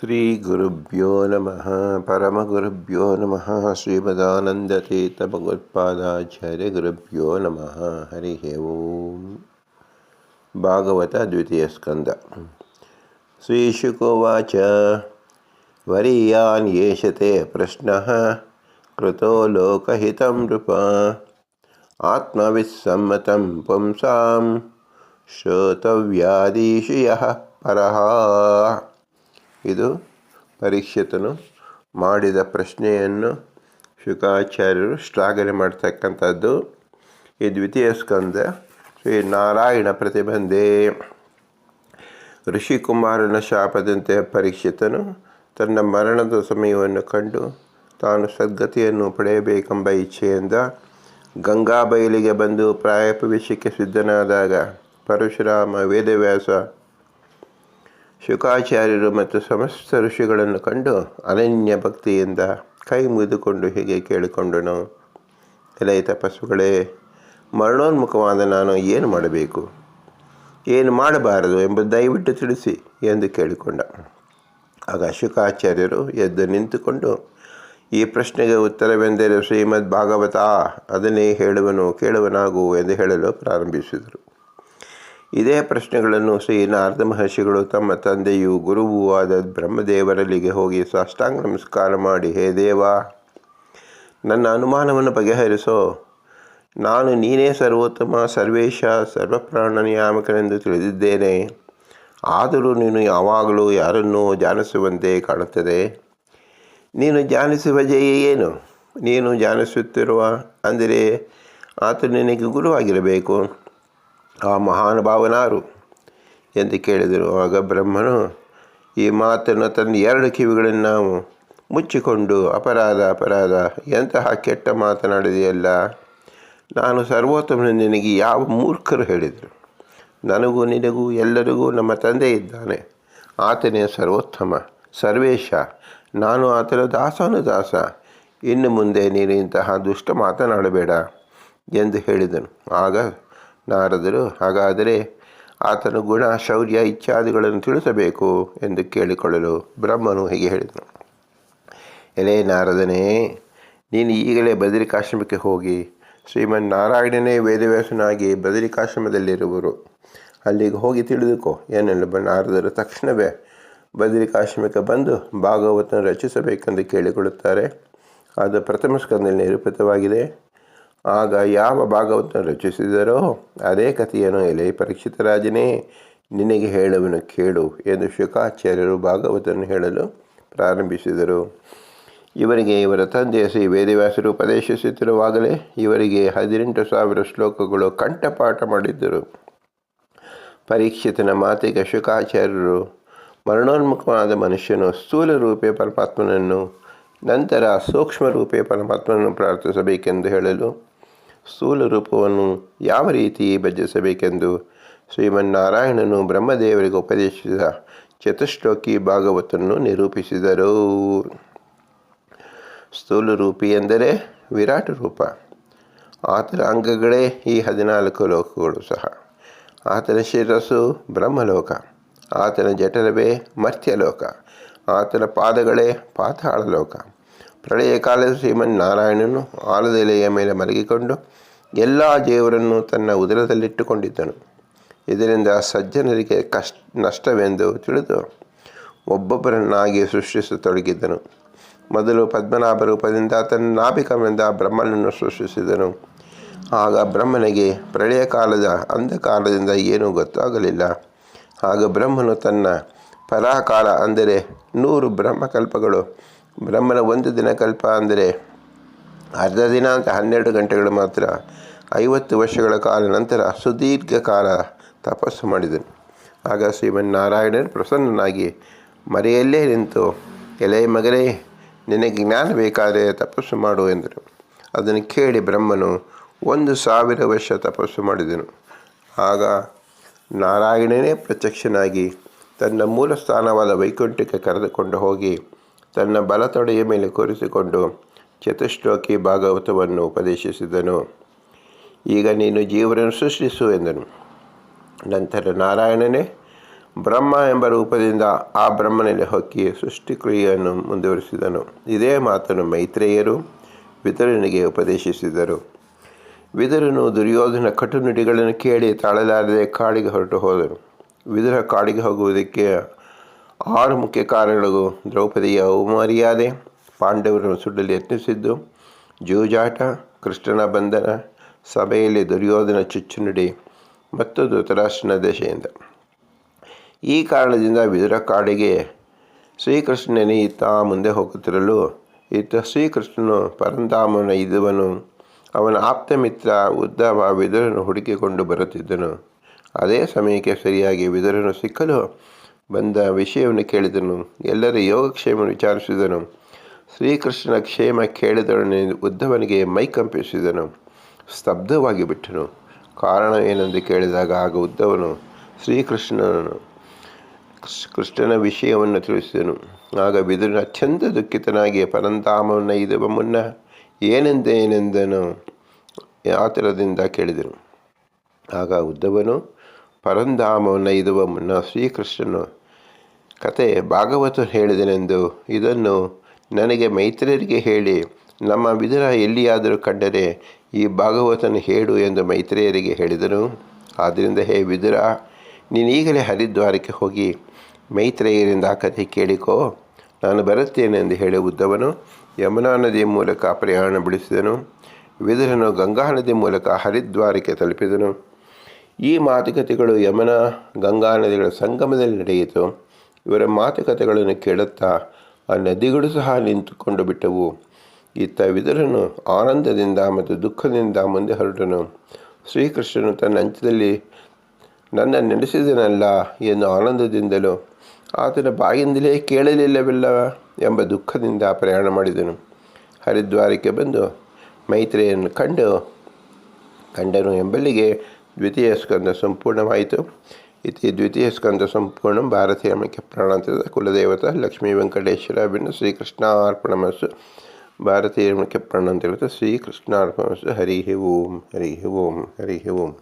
श्री गुरुभ्यो नम परम गुरुभ्यो नम श्रीगुरुभ्यो भगवत्चार्य गुरुभ्यो नम। हरि ओम। भागवत द्वितीय स्कंद श्रीशुकोवाच, वरीयान् येषते प्रश्नः, कृतो लोकहितं नृप, आत्मविस्सम्मतं पुंसां श्रोतव्यादीशु यः परः। ಇದು ಪರೀಕ್ಷಿತನು ಮಾಡಿದ ಪ್ರಶ್ನೆಯನ್ನು ಶುಕಾಚಾರ್ಯರು ಶ್ಲಾಘನೆ ಮಾಡ್ತಕ್ಕಂಥದ್ದು. ಈ ದ್ವಿತೀಯ ಸ್ಕಂದ ಶ್ರೀ ನಾರಾಯಣ ಪ್ರತಿಬಂಧೆ. ಋಷಿಕುಮಾರನ ಶಾಪದಂತೆ ಪರೀಕ್ಷಿತನು ತನ್ನ ಮರಣದ ಸಮಯವನ್ನು ಕಂಡು ತಾನು ಸದ್ಗತಿಯನ್ನು ಪಡೆಯಬೇಕೆಂಬ ಇಚ್ಛೆಯಿಂದ ಗಂಗಾ ಬಯಲಿಗೆ ಬಂದು ಪ್ರಾಯಪವೇಶಕ್ಕೆ ಸಿದ್ಧನಾದಾಗ ಪರಶುರಾಮ ವೇದವ್ಯಾಸ ಶುಕಾಚಾರ್ಯರು ಮತ್ತು ಸಮಸ್ತ ಋಷಿಗಳನ್ನು ಕಂಡು ಅನನ್ಯ ಭಕ್ತಿಯಿಂದ ಕೈ ಮುಗಿದುಕೊಂಡು ಹೀಗೆ ಕೇಳಿಕೊಂಡನು. ಎಲೈ ತಪಸ್ಸುಗಳೇ, ಮರಣೋನ್ಮುಖವಾದ ನಾನು ಏನು ಮಾಡಬೇಕು? ಏನು ಮಾಡಬಾರದು ಎಂಬುದು ದಯವಿಟ್ಟು ತಿಳಿಸಿ ಎಂದು ಕೇಳಿಕೊಂಡ. ಆಗ ಶುಕಾಚಾರ್ಯರು ಎದ್ದು ನಿಂತುಕೊಂಡು, ಈ ಪ್ರಶ್ನೆಗೆ ಉತ್ತರವೆಂದರೆ ಶ್ರೀಮದ್ ಭಾಗವತ ಅದನ್ನೇ ಹೇಳುವನು, ಕೇಳುವನಾಗು ಎಂದು ಹೇಳಲು ಪ್ರಾರಂಭಿಸಿದರು. ಇದೇ ಪ್ರಶ್ನೆಗಳನ್ನು ಶ್ರೀ ನಾರದ ಮಹರ್ಷಿಗಳು ತಮ್ಮ ತಂದೆಯು ಗುರುವೂ ಆದ ಬ್ರಹ್ಮದೇವರಲ್ಲಿಗೆ ಹೋಗಿ ಸಾಷ್ಟಾಂಗ ನಮಸ್ಕಾರ ಮಾಡಿ, ಹೇ ದೇವ, ನನ್ನ ಅನುಮಾನವನ್ನು ಬಗೆಹರಿಸೋ. ನಾನು ನೀನೇ ಸರ್ವೋತ್ತಮ, ಸರ್ವೇಶ, ಸರ್ವಪ್ರಾಣ ನಿಯಾಮಕನೆಂದು ತಿಳಿದಿದ್ದೇನೆ. ಆದರೂ ನೀನು ಯಾವಾಗಲೂ ಯಾರನ್ನೂ ಜಾನಿಸುವಂತೆ ಕಾಣುತ್ತದೆ. ನೀನು ಜಾನಿಸುವ ಜಯ ಏನು? ನೀನು ಜಾನಿಸುತ್ತಿರುವ ಅಂದರೆ ಆತ ನಿನಗೆ ಗುರುವಾಗಿರಬೇಕು. ಆ ಮಹಾನುಭಾವನಾರು ಎಂದು ಕೇಳಿದರು. ಆಗ ಬ್ರಹ್ಮನು, ಈ ಮಾತನ್ನು ತನ್ನ ಎರಡು ಕಿವಿಗಳನ್ನು ನಾವು ಮುಚ್ಚಿಕೊಂಡು, ಅಪರಾಧ ಅಪರಾಧ, ಎಂತಹ ಕೆಟ್ಟ ಮಾತನಾಡಿದೆಯಲ್ಲ ನಾನು ಸರ್ವೋತ್ತಮನ ನಿನಗೆ ಯಾವ ಮೂರ್ಖರು ಹೇಳಿದರು? ನನಗೂ, ನಿನಗೂ, ಎಲ್ಲರಿಗೂ ನಮ್ಮ ತಂದೆ ಇದ್ದಾನೆ. ಆತನೇ ಸರ್ವೋತ್ತಮ, ಸರ್ವೇಶ. ನಾನು ಆತನ ದಾಸನು ದಾಸ. ಇನ್ನು ಮುಂದೆ ನೀನು ಇಂತಹ ದುಷ್ಟ ಮಾತನಾಡಬೇಡ ಎಂದು ಹೇಳಿದನು. ಆಗ ನಾರದರು, ಹಾಗಾದರೆ ಆತನ ಗುಣ, ಶೌರ್ಯ ಇತ್ಯಾದಿಗಳನ್ನು ತಿಳಿಸಬೇಕು ಎಂದು ಕೇಳಿಕೊಳ್ಳಲು ಬ್ರಹ್ಮನು ಹೀಗೆ ಹೇಳಿದನು. ಎಲೆ ನಾರದನೇ, ನೀನು ಈಗಲೇ ಬದರಿಕಾಶ್ರಮಕ್ಕೆ ಹೋಗಿ ಶ್ರೀಮನ್ ನಾರಾಯಣನೇ ವೇದವ್ಯಾಸನಾಗಿ ಬದರಿಕಾಶ್ರಮದಲ್ಲಿರುವರು. ಅಲ್ಲಿಗೆ ಹೋಗಿ ತಿಳಿದುಕೋ ಏನೆಲ್ಲ ನಾರದರು ತಕ್ಷಣವೇ ಬದರಿಕಾಶ್ರಮಕ್ಕೆ ಬಂದು ಭಾಗವತನ ರಚಿಸಬೇಕೆಂದು ಕೇಳಿಕೊಳ್ಳುತ್ತಾರೆ. ಅದು ಪ್ರಥಮ ಸ್ಕಂದಲ್ಲಿ ನಿರೂಪಿತವಾಗಿದೆ. ಆಗ ಯಾವ ಭಾಗವನ್ನು ರಚಿಸಿದರೋ ಅದೇ ಕಥೆಯನ್ನು ಎಲೆ ಪರೀಕ್ಷಿತ ರಾಜನೇ ನಿನಗೆ ಹೇಳುವನು ಕೇಳು ಎಂದು ಶುಕಾಚಾರ್ಯರು ಭಾಗವತನ್ನು ಹೇಳಲು ಪ್ರಾರಂಭಿಸಿದರು. ಇವರಿಗೆ ಇವರ ತಂದೆ ಶ್ರೀ ವೇದವ್ಯಾಸರು ಉಪದೇಶಿಸುತ್ತಿರುವಾಗಲೇ ಇವರಿಗೆ ಹದಿನೆಂಟು ಸಾವಿರ ಶ್ಲೋಕಗಳು ಕಂಠಪಾಠ ಮಾಡಿದ್ದರು. ಪರೀಕ್ಷಿತನ ಮಾತಿಗೆ ಶುಕಾಚಾರ್ಯರು, ಮರಣೋನ್ಮುಖವಾದ ಮನುಷ್ಯನು ಸ್ಥೂಲ ರೂಪೆ ಪರಮಾತ್ಮನನ್ನು, ನಂತರ ಸೂಕ್ಷ್ಮ ರೂಪೆ ಪರಮಾತ್ಮನನ್ನು ಪ್ರಾರ್ಥಿಸಬೇಕೆಂದು ಹೇಳಲು ಸ್ಥೂಲ ರೂಪವನ್ನು ಯಾವ ರೀತಿ ಭಜಿಸಬೇಕೆಂದು ಶ್ರೀಮನ್ನಾರಾಯಣನು ಬ್ರಹ್ಮದೇವರಿಗೆ ಉಪದೇಶಿಸಿದ ಚತುಶ್ಲೋಕಿ ಭಾಗವತನ್ನು ನಿರೂಪಿಸಿದರು. ಸ್ಥೂಲ ರೂಪಿ ಎಂದರೆ ವಿರಾಟ ರೂಪ. ಆತನ ಅಂಗಗಳೇ ಈ ಹದಿನಾಲ್ಕು ಲೋಕಗಳು ಸಹ. ಆತನ ಶಿರಸ್ಸು ಬ್ರಹ್ಮಲೋಕ. ಆತನ ಜಠರವೇ ಮರ್ತ್ಯಲೋಕ. ಆತನ ಪಾದಗಳೇ ಪಾತಾಳ ಲೋಕ ಪ್ರಳಯ ಕಾಲದ ಶ್ರೀಮನ್ನಾರಾಯಣನು ಆಲದೆಲೆಯ ಮೇಲೆ ಮಲಗಿಕೊಂಡು ಎಲ್ಲ ದೇವರನ್ನು ತನ್ನ ಉದರದಲ್ಲಿಟ್ಟುಕೊಂಡಿದ್ದನು. ಇದರಿಂದ ಸಜ್ಜನರಿಗೆ ಕಷ್ಟ ನಷ್ಟವೆಂದು ತಿಳಿದು ಒಬ್ಬೊಬ್ಬರನ್ನಾಗಿ ಸೃಷ್ಟಿಸತೊಡಗಿದ್ದನು ಮೊದಲು ಪದ್ಮನಾಭ ರೂಪದಿಂದ ತನ್ನ ನಾಭಿಕವೆಂದ ಬ್ರಹ್ಮನನ್ನು ಸೃಷ್ಟಿಸಿದನು. ಆಗ ಬ್ರಹ್ಮನಿಗೆ ಪ್ರಳಯ ಕಾಲದ ಅಂಧಕಾಲದಿಂದ ಏನೂ ಗೊತ್ತಾಗಲಿಲ್ಲ. ಆಗ ಬ್ರಹ್ಮನು ತನ್ನ ಪರಾಕಾಲ ಅಂದರೆ ನೂರು ಬ್ರಹ್ಮಕಲ್ಪಗಳು ಬ್ರಹ್ಮನ ಒಂದು ದಿನಕಲ್ಪ ಅಂದರೆ ಅರ್ಧ ದಿನ ಅಂತ ಹನ್ನೆರಡು ಗಂಟೆಗಳು ಮಾತ್ರ ಐವತ್ತು ವರ್ಷಗಳ ಕಾಲ ನಂತರ ಸುದೀರ್ಘ ಕಾಲ ತಪಸ್ಸು ಮಾಡಿದನು. ಆಗ ಶ್ರೀಮನ್ನಾರಾಯಣನು ಪ್ರಸನ್ನನಾಗಿ ಮರೆಯಲ್ಲೇ ನಿಂತು, ಎಲೆ ಮಗನೇ ನಿನಗೆ ಜ್ಞಾನ ಬೇಕಾದರೆ ತಪಸ್ಸು ಮಾಡು ಎಂದರು. ಅದನ್ನು ಕೇಳಿ ಬ್ರಹ್ಮನು ಒಂದು ಸಾವಿರ ವರ್ಷ ತಪಸ್ಸು ಮಾಡಿದನು. ಆಗ ನಾರಾಯಣನೇ ಪ್ರತ್ಯಕ್ಷನಾಗಿ ತನ್ನ ಮೂಲ ಸ್ಥಾನವಾದ ವೈಕುಂಠಕ್ಕೆ ಕರೆದುಕೊಂಡು ಹೋಗಿ ತನ್ನ ಬಲತೊಡೆಯ ಮೇಲೆ ಕೂರಿಸಿಕೊಂಡು ಚತುಶ್ಲೋಕಿ ಭಾಗವತವನ್ನು ಉಪದೇಶಿಸಿದನು. ಈಗ ನೀನು ಜೀವನನ್ನು ಸೃಷ್ಟಿಸು ಎಂದನು. ನಂತರ ನಾರಾಯಣನೇ, ಬ್ರಹ್ಮ ಎಂಬ ರೂಪದಿಂದ ಆ ಬ್ರಹ್ಮನಲ್ಲಿ ಹೊಕ್ಕಿ ಸೃಷ್ಟಿಕ್ರಿಯೆಯನ್ನು ಮುಂದುವರಿಸಿದನು. ಇದೇ ಮಾತನ್ನು ಮೈತ್ರೇಯರು ವಿತರನಿಗೆ ಉಪದೇಶಿಸಿದರು. ವಿದುರನು ದುರ್ಯೋಧನ ಕಟುನುಡಿಗಳನ್ನು ಕೇಳಿ ತಾಳಲಾರದೆ ಕಾಡಿಗೆ ಹೊರಟು ಹೋದನು. ವಿದುರ ಕಾಡಿಗೆ ಹೋಗುವುದಕ್ಕೆ ಆರು ಮುಖ್ಯ ಕಾರಣಗಳು. ದ್ರೌಪದಿಯ ಅವಮರ್ಯಾದೆ ಪಾಂಡವರನ್ನು ಸುಡಲು ಯತ್ನಿಸಿದ್ದು. ಜೂಜಾಟ, ಕೃಷ್ಣನ ಬಂಧನ, ಸಭೆಯಲ್ಲಿ ದುರ್ಯೋಧನ ಚುಚ್ಚುನುಡಿ ಮತ್ತು ಧೃತರಾಷ್ಟ್ರನ ದಶೆಯಿಂದ ಈ ಕಾರಣದಿಂದ ವಿದುರ ಕಾಡಿಗೆ ಶ್ರೀಕೃಷ್ಣನೇ ಇತ್ತ ಮುಂದೆ ಹೋಗುತ್ತಿರಲು ಇತ್ತ ಶ್ರೀಕೃಷ್ಣನು ಪರಂಧಾಮನ ಇದುವನು. ಅವನ ಆಪ್ತ ಮಿತ್ರ ಉದ್ದವ ವಿದುರನ್ನು ಹುಡುಕಿಕೊಂಡು ಬರುತ್ತಿದ್ದನು. ಅದೇ ಸಮಯಕ್ಕೆ ಸರಿಯಾಗಿ ವಿದುರನು ಸಿಕ್ಕಲು ಬಂದ ವಿಷಯವನ್ನು ಕೇಳಿದನು. ಎಲ್ಲರ ಯೋಗಕ್ಷೇಮ ವಿಚಾರಿಸಿದನು. ಶ್ರೀಕೃಷ್ಣನ ಕ್ಷೇಮ ಕೇಳಿದೊಡನೆ ಉದ್ದವನಿಗೆ ಮೈ ಕಂಪಿಸಿದನು. ಸ್ತಬ್ಧವಾಗಿ ಬಿಟ್ಟನು. ಕಾರಣ ಏನೆಂದು ಕೇಳಿದಾಗ ಆಗ ಉದ್ದವನು ಶ್ರೀಕೃಷ್ಣನನ್ನು ಕೃಷ್ಣನ ವಿಷಯವನ್ನು ತಿಳಿಸಿದನು. ಆಗ ಬಿದುರನ ಅತ್ಯಂತ ದುಃಖಿತನಾಗಿ ಪರಂಧಾಮವನ್ನು ಇದುವ ಮುನ್ನ ಏನೆಂದೇನೆಂದನು ಆತರದಿಂದ ಕೇಳಿದನು. ಆಗ ಉದ್ದವನು ಪರಂಧಾಮವನ್ನು ಇದುವ ಮುನ್ನ ಶ್ರೀಕೃಷ್ಣನು ಕತೆ ಭಾಗವತ ಹೇಳಿದನೆಂದು ಇದನ್ನು ನನಗೆ ಮೈತ್ರಿಯರಿಗೆ ಹೇಳಿ, ನಮ್ಮ ವಿದುರ ಎಲ್ಲಿಯಾದರೂ ಕಂಡರೆ ಈ ಭಾಗವತನ ಹೇಳು ಎಂದು ಮೈತ್ರಿಯರಿಗೆ ಹೇಳಿದನು ಆದ್ದರಿಂದ ಹೇ ವಿದುರ ನೀನೀಗಲೇ ಹರಿದ್ವಾರಕ್ಕೆ ಹೋಗಿ ಮೈತ್ರೇಯರಿಂದ ಆ ಕಥೆ ಕೇಳಿಕೋ. ನಾನು ಬರುತ್ತೇನೆ ಎಂದು ಹೇಳಿ ಉದ್ದವನು ಯಮುನಾ ನದಿಯ ಮೂಲಕ ಪ್ರಯಾಣ ಬಿಡಿಸಿದನು. ವಿದುರನು ಗಂಗಾ ನದಿ ಮೂಲಕ ಹರಿದ್ವಾರಕ್ಕೆ ತಲುಪಿದನು. ಈ ಮಾತುಕತೆಗಳು ಯಮುನಾ, ಗಂಗಾ ನದಿಗಳ ಸಂಗಮದಲ್ಲಿ ನಡೆಯಿತು. ಇವರ ಮಾತುಕತೆಗಳನ್ನು ಕೇಳುತ್ತಾ ಆ ನದಿಗಳು ಸಹ ನಿಂತುಕೊಂಡು ಬಿಟ್ಟವು. ಇತ್ತ ವಿದುರನು ಆನಂದದಿಂದ ಮತ್ತು ದುಃಖದಿಂದ ಮುಂದೆ ಹೊರಟನು. ಶ್ರೀಕೃಷ್ಣನು ತನ್ನ ಅಂಚದಲ್ಲಿ ನನ್ನ ನಡೆಸಿದನಲ್ಲ ಎಂದು ಆನಂದದಿಂದಲೂ, ಆತನ ಬಾಯಿಂದಲೇ ಕೇಳಲಿಲ್ಲವಿಲ್ಲ ಎಂಬ ದುಃಖದಿಂದ ಪ್ರಯಾಣ ಮಾಡಿದನು. ಹರಿದ್ವಾರಕ್ಕೆ ಬಂದು ಮೈತ್ರಿಯನ್ನು ಕಂಡು, ಕಂಡನು ಎಂಬಲ್ಲಿಗೆ ದ್ವಿತೀಯ ಸ್ಕಂದ ಸಂಪೂರ್ಣವಾಯಿತು. इति द्वितीयस्कन्दसम्पूर्णं भारतीयमृख्यप्राणान्तिरतकुलदेवता लक्ष्मीवेङ्कटेश्वराभिन्न श्रीकृष्णार्पणमस्तु भारतीयमृख्यप्राणान्तिरत श्रीकृष्णार्पणमस्तु हरिः ओं हरिः ओं हरिः ओम्